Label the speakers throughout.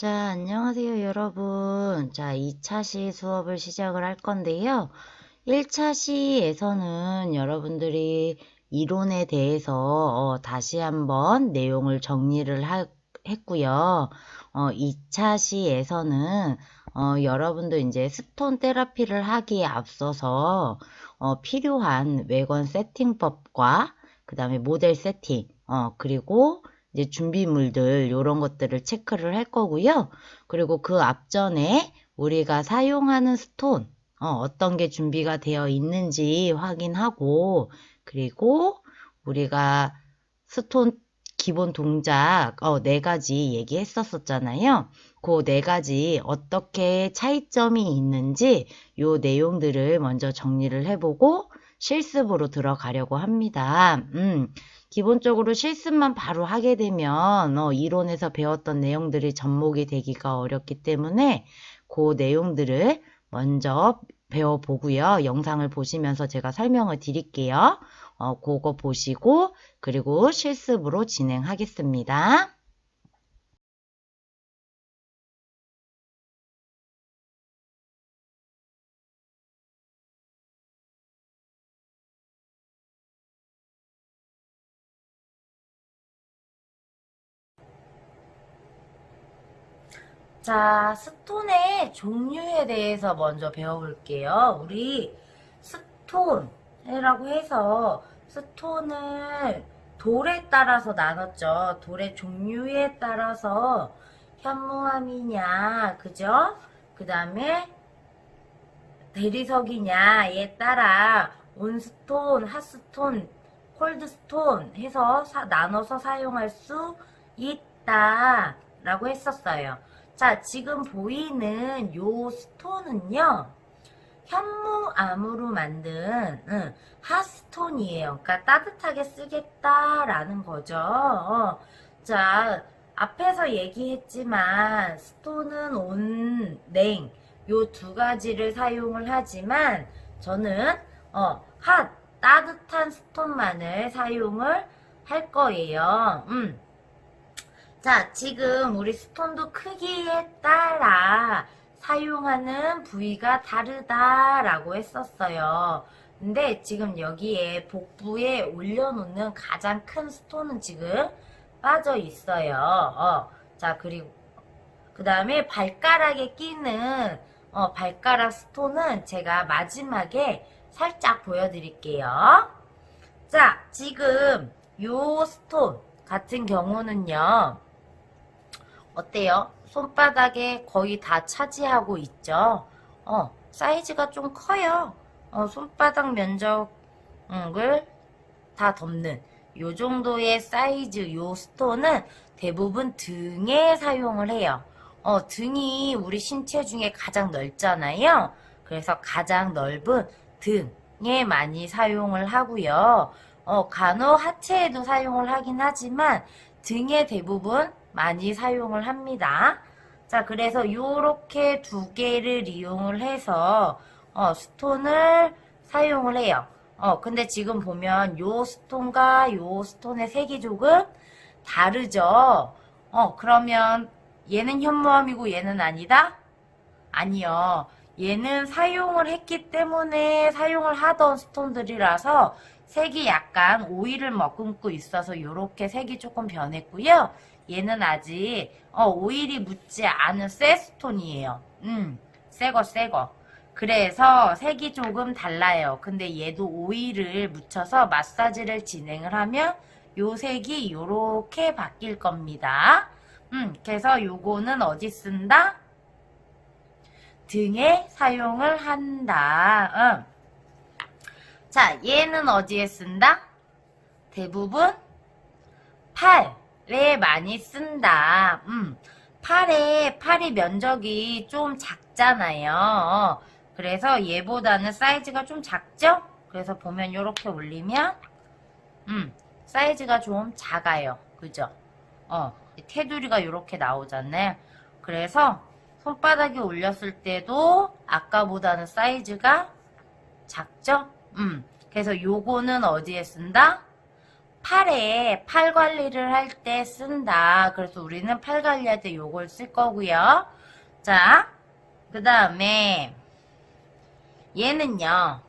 Speaker 1: 자, 안녕하세요, 여러분. 자, 2차 시 수업을 시작을 할 건데요. 1차 시에서는 여러분들이 이론에 대해서 어, 다시 한번 내용을 정리를 하- 했고요. 어, 2차 시에서는 어, 여러분도 이제 스톤 테라피를 하기에 앞서서 어, 필요한 외관 세팅법과 그 다음에 모델 세팅, 어, 그리고 이제 준비물들 이런 것들을 체크를 할 거고요. 그리고 그 앞전에 우리가 사용하는 스톤 어, 떤게 준비가 되어 있는지 확인하고 그리고 우리가 스톤 기본 동작 어, 네 가지 얘기했었었잖아요. 그 네 가지 어떻게 차이점이 있는지 요 내용들을 먼저 정리를 해보고 실습으로 들어가려고 합니다. 음, 기본적으로 실습만 바로 하게 되면 어, 이론에서 배웠던 내용들이 접목이 되기가 어렵기 때문에 그 내용들을 먼저 배워보고요. 영상을 보시면서 제가 설명을 드릴게요. 어, 그거 보시고 그리고 실습으로 진행하겠습니다. 자, 스톤의 종류에 대해서 먼저 배워볼게요. 우리 스톤이라고 해서 스톤을 돌에 따라서 나눴죠. 돌의 종류에 따라서 현무암이냐, 그죠? 그 다음에 대리석이냐에 따라 온스톤, 핫스톤, 콜드스톤 해서 사- 나눠서 사용할 수 있다라고 했었어요. 자, 지금 보이는 요 스톤은요, 현무암으로 만든 응, 핫스톤이에요. 그러니까 따뜻하게 쓰겠다라는 거죠. 어, 자, 앞에서 얘기했지만 스톤은 온, 냉, 요 두 가지를 사용을 하지만 저는 어, 핫, 따뜻한 스톤만을 사용을 할 거예요. 음. 자, 지금 우리 스톤도 크기에 따라 사용하는 부위가 다르다라고 했었어요. 근데 지금 여기에 복부에 올려놓는 가장 큰 스톤은 지금 빠져 있어요. 어, 자, 그리고 그 다음에 발가락에 끼는 어, 발가락 스톤은 제가 마지막에 살짝 보여드릴게요. 자, 지금 요 스톤 같은 경우는요. 어때요? 손바닥에 거의 다 차지하고 있죠? 어, 사이즈가 좀 커요. 어, 손바닥 면적을 다 덮는 요 정도의 사이즈 요 스톤은 대부분 등에 사용을 해요. 어, 등이 우리 신체 중에 가장 넓잖아요. 그래서 가장 넓은 등에 많이 사용을 하고요. 어, 간혹 하체에도 사용을 하긴 하지만 등에 대부분 많이 사용을 합니다. 자, 그래서 요렇게 두 개를 이용을 해서 어, 스톤을 사용을 해요. 어, 근데 지금 보면 요 스톤과 요 스톤의 색이 조금 다르죠? 어, 그러면 얘는 현무암이고 얘는 아니다? 아니요. 얘는 사용을 했기 때문에 사용을 하던 스톤들이라서 색이 약간 오일을 머금고 있어서 이렇게 색이 조금 변했고요. 얘는 아직 어, 오일이 묻지 않은 새 스톤이에요. 음, 새거 새거. 그래서 색이 조금 달라요. 근데 얘도 오일을 묻혀서 마사지를 진행을 하면 요 색이 이렇게 바뀔 겁니다. 음, 그래서 요거는 어디 쓴다? 등에 사용을 한다. 응. 자, 얘는 어디에 쓴다? 대부분 팔 에 많이 쓴다. 음, 팔에, 팔이 면적이 좀 작잖아요. 그래서 얘보다는 사이즈가 좀 작죠? 그래서 보면 이렇게 올리면, 음, 사이즈가 좀 작아요. 그죠? 어, 테두리가 이렇게 나오잖아요. 그래서 손바닥에 올렸을 때도 아까보다는 사이즈가 작죠? 음. 그래서 요거는 어디에 쓴다? 팔에 팔 관리를 할 때 쓴다. 그래서 우리는 팔 관리할 때 요걸 쓸 거고요. 자, 그 다음에 얘는요.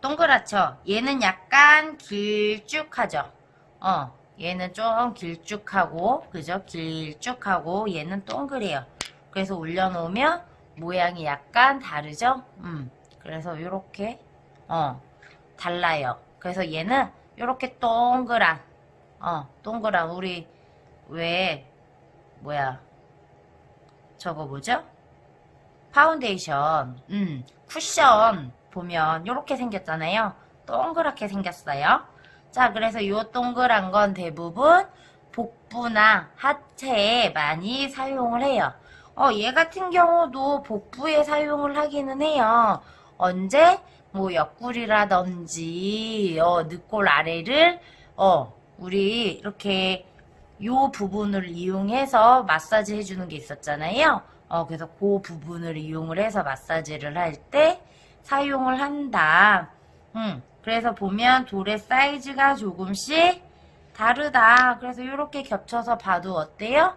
Speaker 1: 동그랗죠? 얘는 약간 길쭉하죠? 어, 얘는 좀 길쭉하고, 그죠? 길쭉하고, 얘는 동그래요. 그래서 올려놓으면 모양이 약간 다르죠? 음, 그래서 요렇게, 어, 달라요. 그래서 얘는 요렇게 동그란, 어, 동그란, 우리, 왜, 뭐야, 저거 뭐죠? 파운데이션, 음, 쿠션 보면 이렇게 생겼잖아요. 동그랗게 생겼어요. 자, 그래서 요 동그란 건 대부분 복부나 하체에 많이 사용을 해요. 어, 얘 같은 경우도 복부에 사용을 하기는 해요. 언제? 뭐 옆구리라든지 어, 늑골 아래를 어, 우리 이렇게 요 부분을 이용해서 마사지 해주는 게 있었잖아요. 어, 그래서 그 부분을 이용을 해서 마사지를 할 때 사용을 한다. 음, 그래서 보면 돌의 사이즈가 조금씩 다르다. 그래서 이렇게 겹쳐서 봐도 어때요?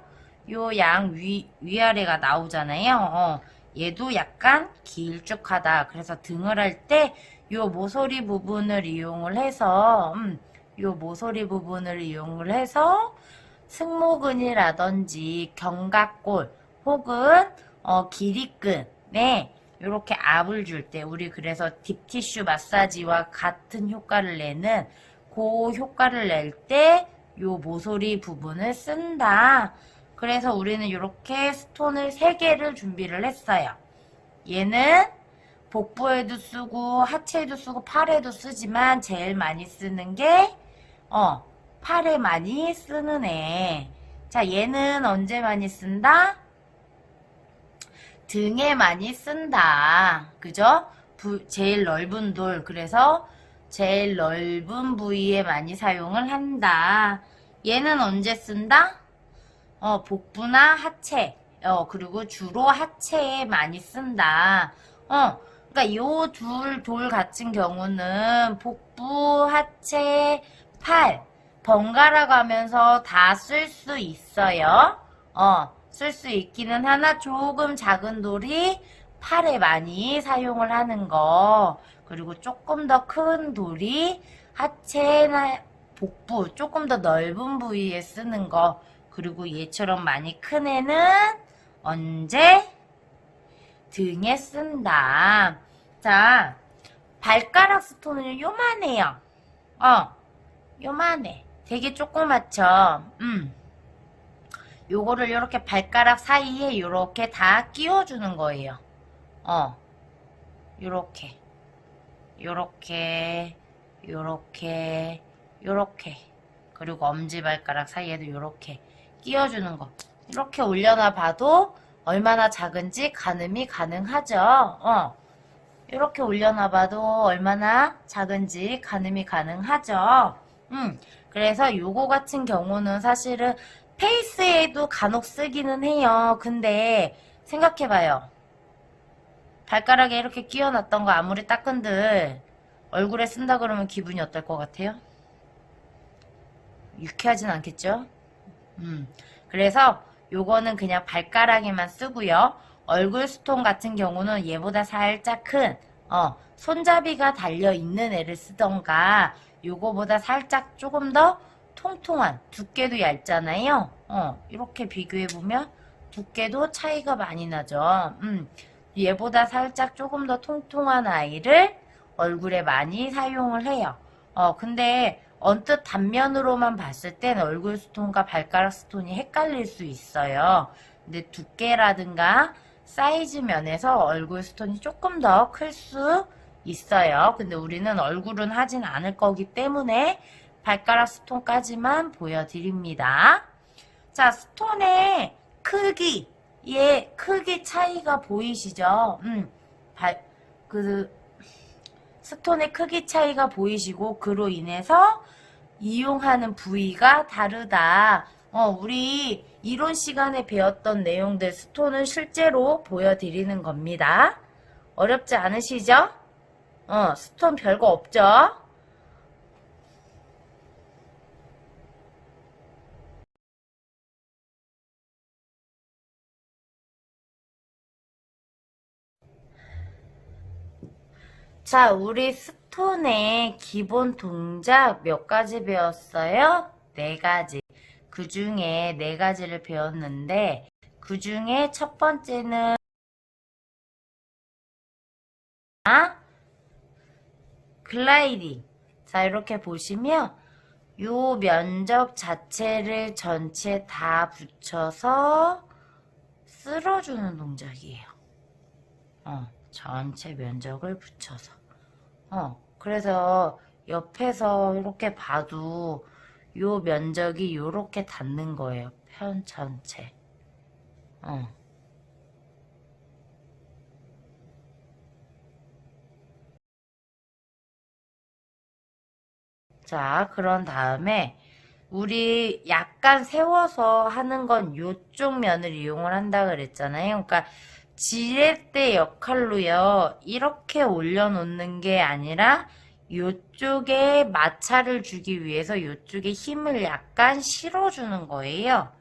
Speaker 1: 요 양 위, 위아래가 나오잖아요. 어, 얘도 약간 길쭉하다. 그래서 등을 할때요 모서리 부분을 이용을 해서, 음, 요 모서리 부분을 이용을 해서 승모근이라든지 견갑골 혹은 어, 기립근에 이렇게 압을 줄 때 우리 그래서 딥티슈 마사지와 같은 효과를 내는 그 효과를 낼때요 모서리 부분을 쓴다. 그래서 우리는 이렇게 스톤을 3개를 준비를 했어요. 얘는 복부에도 쓰고 하체에도 쓰고 팔에도 쓰지만 제일 많이 쓰는 게 어, 팔에 많이 쓰는 애. 자, 얘는 언제 많이 쓴다? 등에 많이 쓴다. 그죠? 부- 제일 넓은 돌. 그래서 제일 넓은 부위에 많이 사용을 한다. 얘는 언제 쓴다? 어, 복부나 하체. 어, 그리고 주로 하체에 많이 쓴다. 어, 그러니까 요 둘 돌 같은 경우는 복부, 하체, 팔 번갈아 가면서 다 쓸 수 있어요. 어, 쓸 수 있기는 하나 조금 작은 돌이 팔에 많이 사용을 하는 거. 그리고 조금 더 큰 돌이 하체나 복부, 조금 더 넓은 부위에 쓰는 거. 그리고 얘처럼 많이 큰 애는 언제? 등에 쓴다. 자, 발가락 스톤은 요만해요. 어, 요만해. 되게 조그맣죠? 음. 요거를 이렇게 발가락 사이에 요렇게 다 끼워주는 거예요. 어, 요렇게. 요렇게, 요렇게, 요렇게. 그리고 엄지발가락 사이에도 요렇게 끼워주는 거. 이렇게 올려놔 봐도 얼마나 작은지 가늠이 가능하죠. 어. 이렇게 올려놔 봐도 얼마나 작은지 가늠이 가능하죠. 음. 그래서 요거 같은 경우는 사실은 페이스에도 간혹 쓰기는 해요. 근데 생각해봐요. 발가락에 이렇게 끼워놨던 거 아무리 닦은들 얼굴에 쓴다 그러면 기분이 어떨 것 같아요? 유쾌하진 않겠죠? 음. 그래서 요거는 그냥 발가락에만 쓰고요. 얼굴 스톤 같은 경우는 얘보다 살짝 큰, 어, 손잡이가 달려있는 애를 쓰던가, 요거보다 살짝 조금 더 통통한, 두께도 얇잖아요. 어, 이렇게 비교해보면 두께도 차이가 많이 나죠. 음, 얘보다 살짝 조금 더 통통한 아이를 얼굴에 많이 사용을 해요. 어, 근데 언뜻 단면으로만 봤을 땐 얼굴 스톤과 발가락 스톤이 헷갈릴 수 있어요. 근데 두께라든가 사이즈 면에서 얼굴 스톤이 조금 더 클 수 있어요. 근데 우리는 얼굴은 하진 않을 거기 때문에 발가락 스톤까지만 보여드립니다. 자, 스톤의 크기, 얘 크기 차이가 보이시죠? 음, 발, 그, 스톤의 크기 차이가 보이시고, 그로 인해서 이용하는 부위가 다르다. 어, 우리 이론 시간에 배웠던 내용들 스톤을 실제로 보여드리는 겁니다. 어렵지 않으시죠? 어, 스톤 별거 없죠? 자, 우리 스톤의 기본 동작 몇 가지 배웠어요? 네 가지. 그 중에 네 가지를 배웠는데, 그 중에 첫 번째는, 아, 글라이딩. 자, 이렇게 보시면, 요 면적 자체를 전체 다 붙여서 쓸어주는 동작이에요. 어, 전체 면적을 붙여서. 어, 그래서 옆에서 이렇게 봐도 요 면적이 요렇게 닿는 거예요. 편 전체. 어. 자, 그런 다음에 우리 약간 세워서 하는 건 요쪽 면을 이용을 한다 그랬잖아요. 그러니까 지렛대 역할로요. 이렇게 올려놓는 게 아니라 요쪽에 마찰을 주기 위해서 요쪽에 힘을 약간 실어주는 거예요.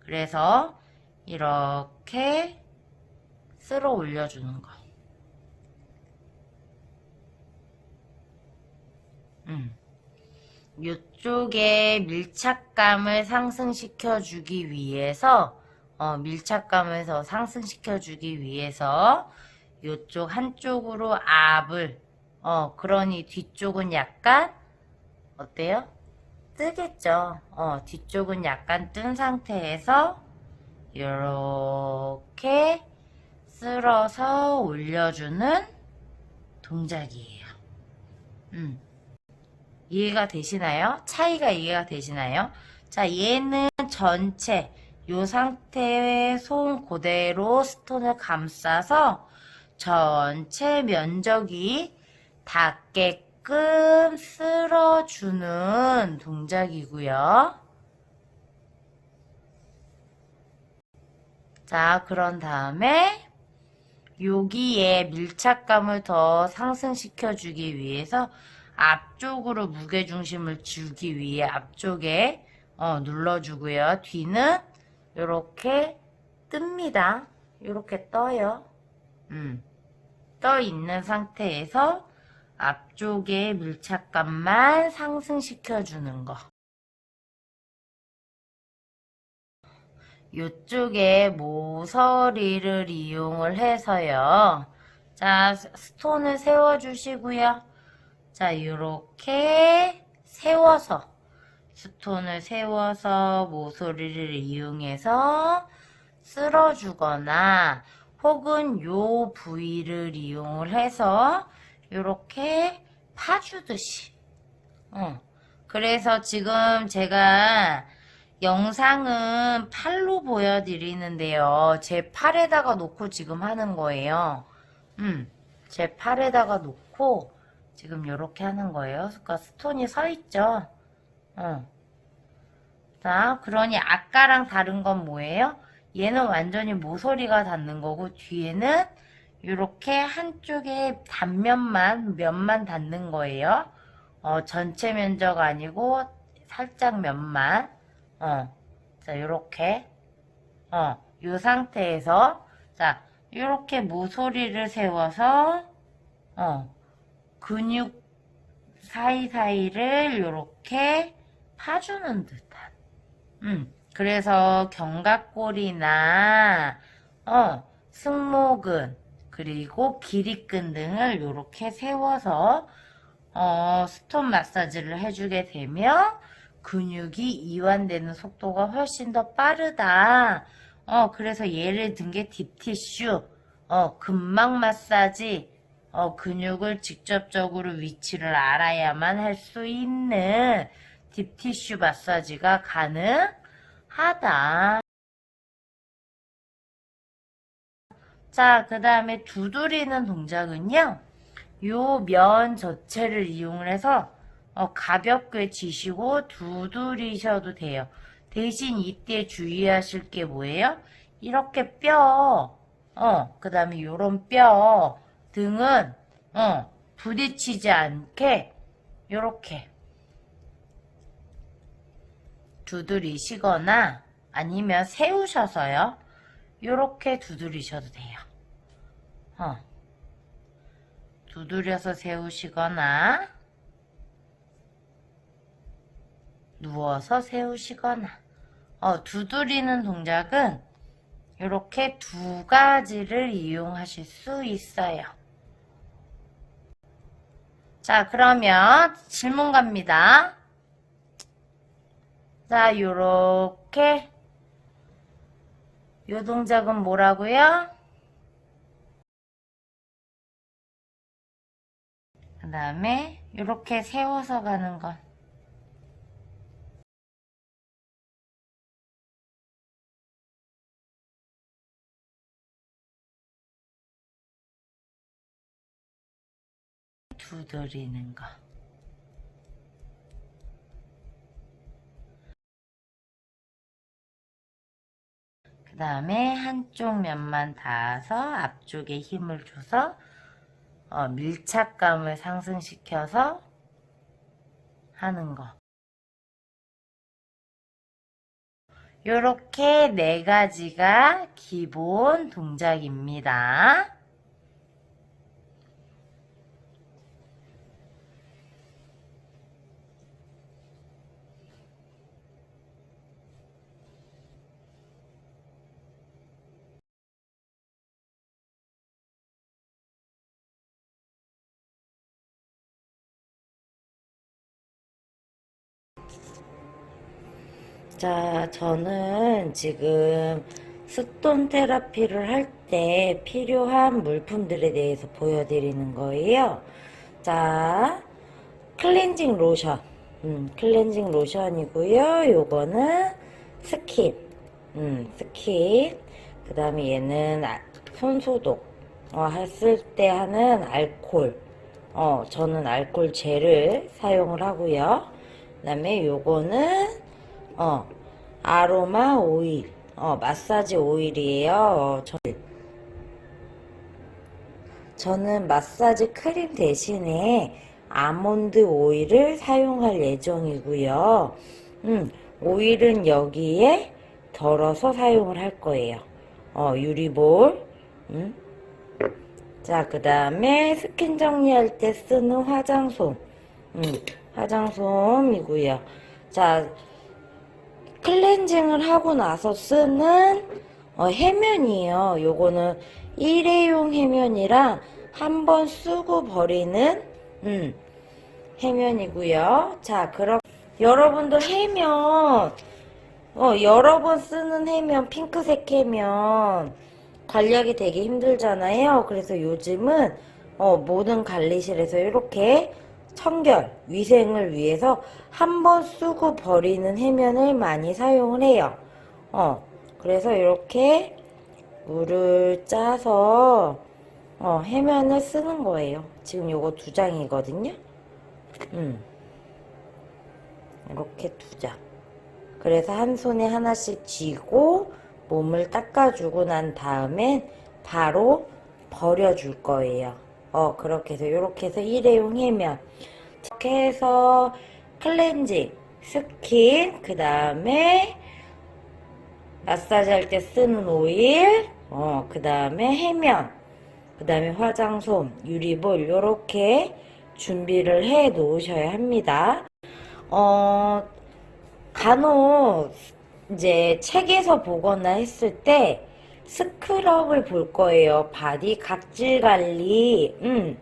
Speaker 1: 그래서 이렇게 쓸어 올려주는 거. 음. 요쪽에 밀착감을 상승시켜 주기 위해서 어, 밀착감을 더 상승시켜 주기 위해서 요쪽 한쪽으로 압을 어, 그러니 뒤쪽은 약간 어때요? 뜨겠죠. 어, 뒤쪽은 약간 뜬 상태에서 이렇게 쓸어서 올려주는 동작이에요. 음. 이해가 되시나요? 차이가 이해가 되시나요? 자, 얘는 전체 요 상태의 손 그대로 스톤을 감싸서 전체 면적이 닿게끔 쓸어주는 동작이고요. 자, 그런 다음에 여기에 밀착감을 더 상승시켜 주기 위해서 앞쪽으로 무게중심을 주기 위해 앞쪽에 어, 눌러주고요. 뒤는 이렇게 뜹니다. 이렇게 떠요. 음, 떠 있는 상태에서 앞쪽에 밀착감만 상승시켜 주는 거. 이쪽에 모서리를 이용을 해서요. 자, 스톤을 세워 주시고요. 자, 이렇게 세워서 스톤을 세워서 모서리를 이용해서 쓸어주거나 혹은 요 부위를 이용을 해서 이렇게 파주듯이 어. 그래서 지금 제가 영상은 팔로 보여드리는데요. 제 팔에다가 놓고 지금 하는 거예요. 음, 제 팔에다가 놓고 지금 이렇게 하는 거예요. 그러니까 스톤이 서 있죠. 어. 자, 그러니 아까랑 다른 건 뭐예요? 얘는 완전히 모서리가 닿는 거고 뒤에는 이렇게 한쪽에 단면만 면만 닿는 거예요. 어, 전체 면적 아니고 살짝 면만. 어. 자, 요렇게. 어, 요 상태에서 자, 요렇게 모서리를 세워서 어, 근육 사이사이를 요렇게 파주는 듯한. 음, 그래서 견갑골이나, 어, 승모근, 그리고 기립근 등을 요렇게 세워서, 어, 스톤 마사지를 해주게 되면 근육이 이완되는 속도가 훨씬 더 빠르다. 어, 그래서 예를 든 게 딥티슈, 어, 근막 마사지, 어, 근육을 직접적으로 위치를 알아야만 할 수 있는 딥티슈 마사지가 가능하다. 자, 그 다음에 두드리는 동작은요. 요 면 전체를 이용을 해서 어, 가볍게 쥐시고 두드리셔도 돼요. 대신 이때 주의하실 게 뭐예요? 이렇게 뼈, 어, 그 다음에 요런 뼈 등은, 어, 부딪히지 않게, 요렇게 두드리시거나 아니면 세우셔서요. 요렇게 두드리셔도 돼요. 어. 두드려서 세우시거나 누워서 세우시거나 어, 두드리는 동작은 이렇게 두 가지를 이용하실 수 있어요. 자, 그러면 질문 갑니다. 자, 요렇게 요 동작은 뭐라고요? 그 다음에 이렇게 세워서 가는 건 두드리는 거. 다음에 한쪽 면만 닿아서 앞쪽에 힘을 줘서 어, 밀착감을 상승시켜서 하는 거. 요렇게 네 가지가 기본 동작입니다. 자, 저는 지금 스톤 테라피를 할 때 필요한 물품들에 대해서 보여드리는 거예요. 자, 클렌징 로션. 음, 클렌징 로션이고요. 요거는 스킨. 음, 스킨. 그 다음에 얘는 아- 손소독. 어, 했을 때 하는 알콜. 어, 저는 알콜 젤을 사용을 하고요. 그 다음에 요거는 어, 아로마 오일. 어, 마사지 오일이에요. 어, 저, 저는 마사지 크림 대신에 아몬드 오일을 사용할 예정이고요. 음, 오일은 여기에 덜어서 사용을 할 거예요. 어, 유리볼. 음. 자, 그 다음에 스킨 정리할 때 쓰는 화장솜. 음, 화장솜이고요. 자, 클렌징을 하고 나서 쓰는 어, 해면이에요. 요거는 일회용 해면이랑 한 번 쓰고 버리는 음, 해면이고요. 자, 그럼 여러분들 해면 어, 여러 번 쓰는 해면 핑크색 해면 관리하기 되게 힘들잖아요. 그래서 요즘은 어, 모든 관리실에서 이렇게 청결, 위생을 위해서 한 번 쓰고 버리는 해면을 많이 사용을 해요. 어, 그래서 이렇게 물을 짜서 어, 해면을 쓰는 거예요. 지금 요거 두 장이거든요. 음. 이렇게 두 장. 그래서 한 손에 하나씩 쥐고 몸을 닦아주고 난 다음엔 바로 버려줄 거예요. 어, 그렇게 해서, 이렇게 해서 일회용 해면. 이렇게 해서 클렌징, 스킨, 그 다음에 마사지 할 때 쓰는 오일, 어, 그 다음에 해면, 그 다음에 화장솜, 유리볼, 요렇게 준비를 해 놓으셔야 합니다. 어, 간혹 이제 책에서 보거나 했을 때 스크럽을 볼 거예요. 바디 각질 관리. 음.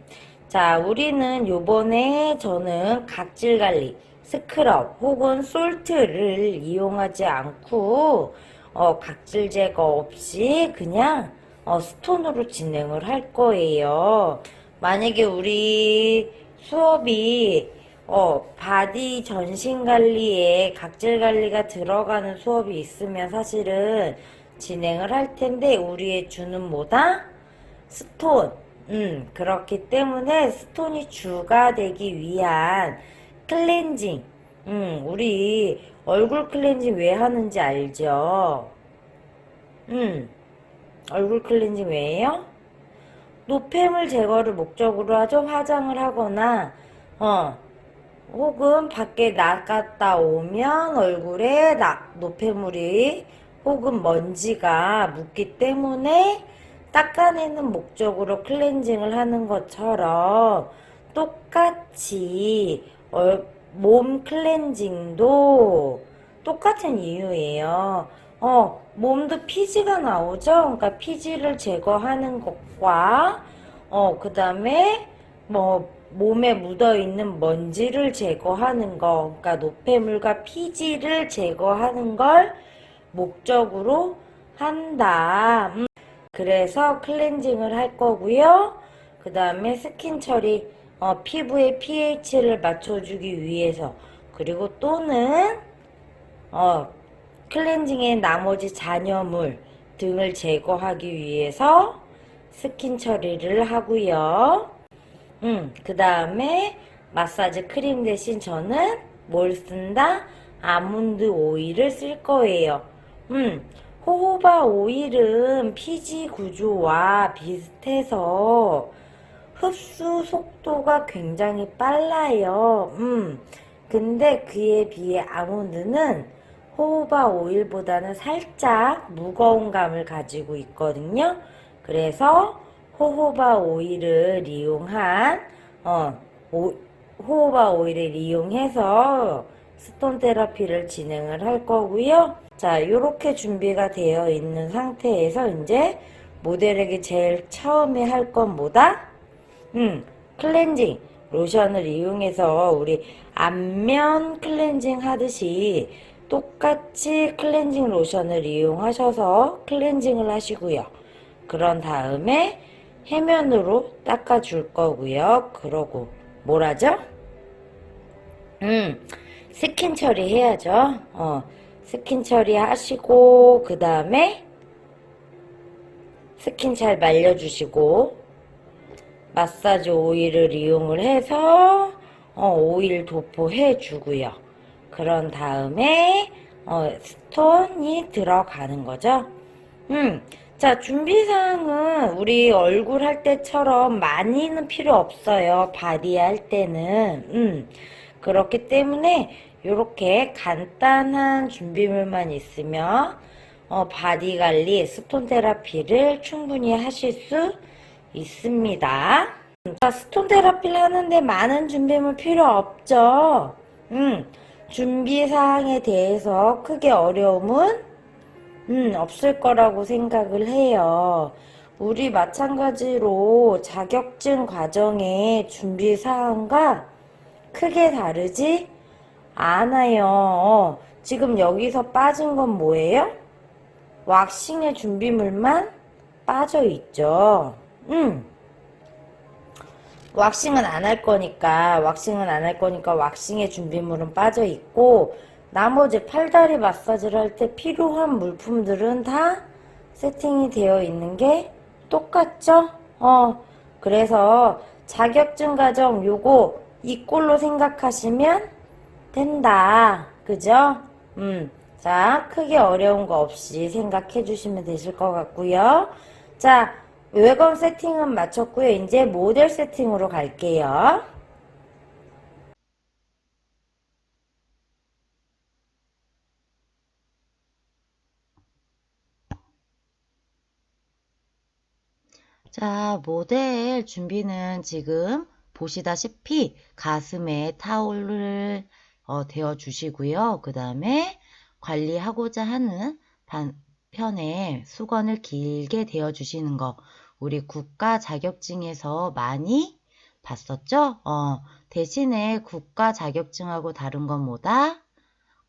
Speaker 1: 자, 우리는 요번에 저는 각질 관리, 스크럽 혹은 솔트를 이용하지 않고 어, 각질 제거 없이 그냥 어, 스톤으로 진행을 할 거예요. 만약에 우리 수업이 어, 바디 전신 관리에 각질 관리가 들어가는 수업이 있으면 사실은 진행을 할 텐데 우리의 주는 뭐다? 스톤. 음, 그렇기 때문에 스톤이 주가 되기 위한 클렌징. 음, 우리 얼굴 클렌징 왜 하는지 알죠? 음, 얼굴 클렌징 왜요? 노폐물 제거를 목적으로 하죠. 화장을 하거나, 어, 혹은 밖에 나갔다 오면 얼굴에 나, 노폐물이 혹은 먼지가 묻기 때문에
Speaker 2: 닦아내는 목적으로 클렌징을 하는 것처럼 똑같이 얼- 몸 클렌징도 똑같은 이유예요. 어, 몸도 피지가 나오죠? 그러니까 피지를 제거하는 것과, 어, 그 다음에, 뭐, 몸에 묻어 있는 먼지를 제거하는 거, 그러니까 노폐물과 피지를 제거하는 걸 목적으로 한다. 음, 그래서 클렌징을 할 거고요. 그 다음에 스킨 처리, 어, 피부의 pH를 맞춰주기 위해서, 그리고 또는, 어, 클렌징의 나머지 잔여물 등을 제거하기 위해서 스킨 처리를 하고요. 음, 그 다음에 마사지 크림 대신 저는 뭘 쓴다? 아몬드 오일을 쓸 거예요. 음, 호호바 오일은 피지 구조와 비슷해서 흡수 속도가 굉장히 빨라요. 음, 근데 그에 비해 아몬드는 호호바 오일보다는 살짝 무거운 감을 가지고 있거든요. 그래서 호호바 오일을 이용한 어, 오- 호호바 오일을 이용해서 스톤 테라피를 진행을 할 거고요. 자, 이렇게 준비가 되어 있는 상태에서 이제 모델에게 제일 처음에 할 건 뭐다? 음, 클렌징 로션을 이용해서 우리 안면 클렌징 하듯이 똑같이 클렌징 로션을 이용하셔서 클렌징을 하시고요. 그런 다음에 해면으로 닦아줄 거고요. 그러고 뭐라죠? 음, 스킨 처리 해야죠. 어, 스킨 처리 하시고 그 다음에 스킨 잘 말려주시고 마사지 오일을 이용을 해서 어, 오일 도포해 주고요. 그런 다음에 어, 스톤이 들어가는 거죠. 음, 자, 준비사항은 우리 얼굴 할 때처럼 많이는 필요 없어요. 바디 할 때는. 음, 그렇기 때문에 이렇게 간단한 준비물만 있으면 어, 바디 관리, 스톤 테라피를 충분히 하실 수 있습니다. 자, 스톤 테라피를 하는데 많은 준비물 필요 없죠. 음, 준비 사항에 대해서 크게 어려움은 음, 없을 거라고 생각을 해요. 우리 마찬가지로 자격증 과정의 준비 사항과 크게 다르지 않아요. 어, 지금 여기서 빠진 건 뭐예요? 왁싱의 준비물만 빠져 있죠. 음. 왁싱은 안 할 거니까, 왁싱은 안 할 거니까 왁싱의 준비물은 빠져 있고, 나머지 팔다리 마사지를 할 때 필요한 물품들은 다 세팅이 되어 있는 게 똑같죠? 어, 그래서 자격증 과정 요거 이 꼴로 생각하시면 된다. 그죠? 음, 자, 크게 어려운 거 없이 생각해 주시면 되실 것 같고요. 자, 외관 세팅은 마쳤고요. 이제 모델 세팅으로 갈게요.
Speaker 1: 자, 모델 준비는 지금 보시다시피 가슴에 타올을 어, 대어 주시고요. 그 다음에 관리하고자 하는 반편에 수건을 길게 대어 주시는 거 우리 국가 자격증에서 많이 봤었죠? 어, 대신에 국가 자격증하고 다른 건 뭐다?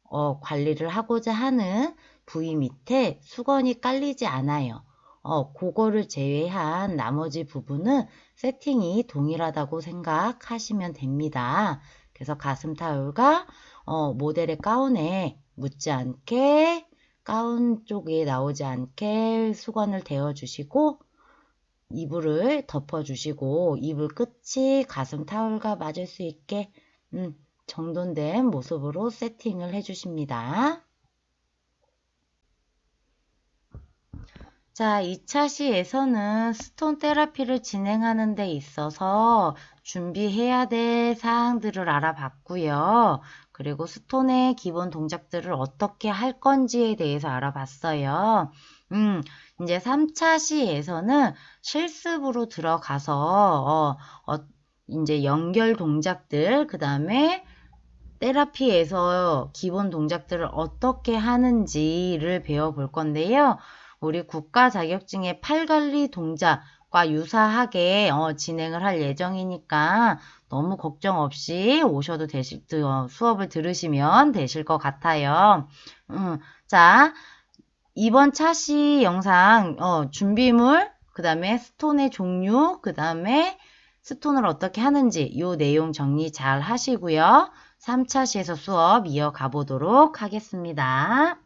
Speaker 1: 어, 관리를 하고자 하는 부위 밑에 수건이 깔리지 않아요. 어, 그거를 제외한 나머지 부분은 세팅이 동일하다고 생각하시면 됩니다. 그래서 가슴 타올과 어, 모델의 가운에 묻지 않게 가운 쪽에 나오지 않게 수건을 대어 주시고 이불을 덮어 주시고 이불 끝이 가슴 타올과 맞을 수 있게 음, 정돈된 모습으로 세팅을 해 주십니다. 자, 2차 시에서는 스톤 테라피를 진행하는 데 있어서 준비해야 될 사항들을 알아봤고요. 그리고 스톤의 기본 동작들을 어떻게 할 건지에 대해서 알아봤어요. 음, 이제 3차 시에서는 실습으로 들어가서, 어, 어, 이제 연결 동작들, 그 다음에 테라피에서 기본 동작들을 어떻게 하는지를 배워볼 건데요. 우리 국가 자격증의 팔 관리 동작 과 유사하게 어, 진행을 할 예정이니까 너무 걱정 없이 오셔도 되실, 어, 수업을 들으시면 되실 것 같아요. 음, 자, 이번 차시 영상 어, 준비물, 그 다음에 스톤의 종류, 그 다음에 스톤을 어떻게 하는지 이 내용 정리 잘 하시고요. 3차 시에서 수업 이어가 보도록 하겠습니다.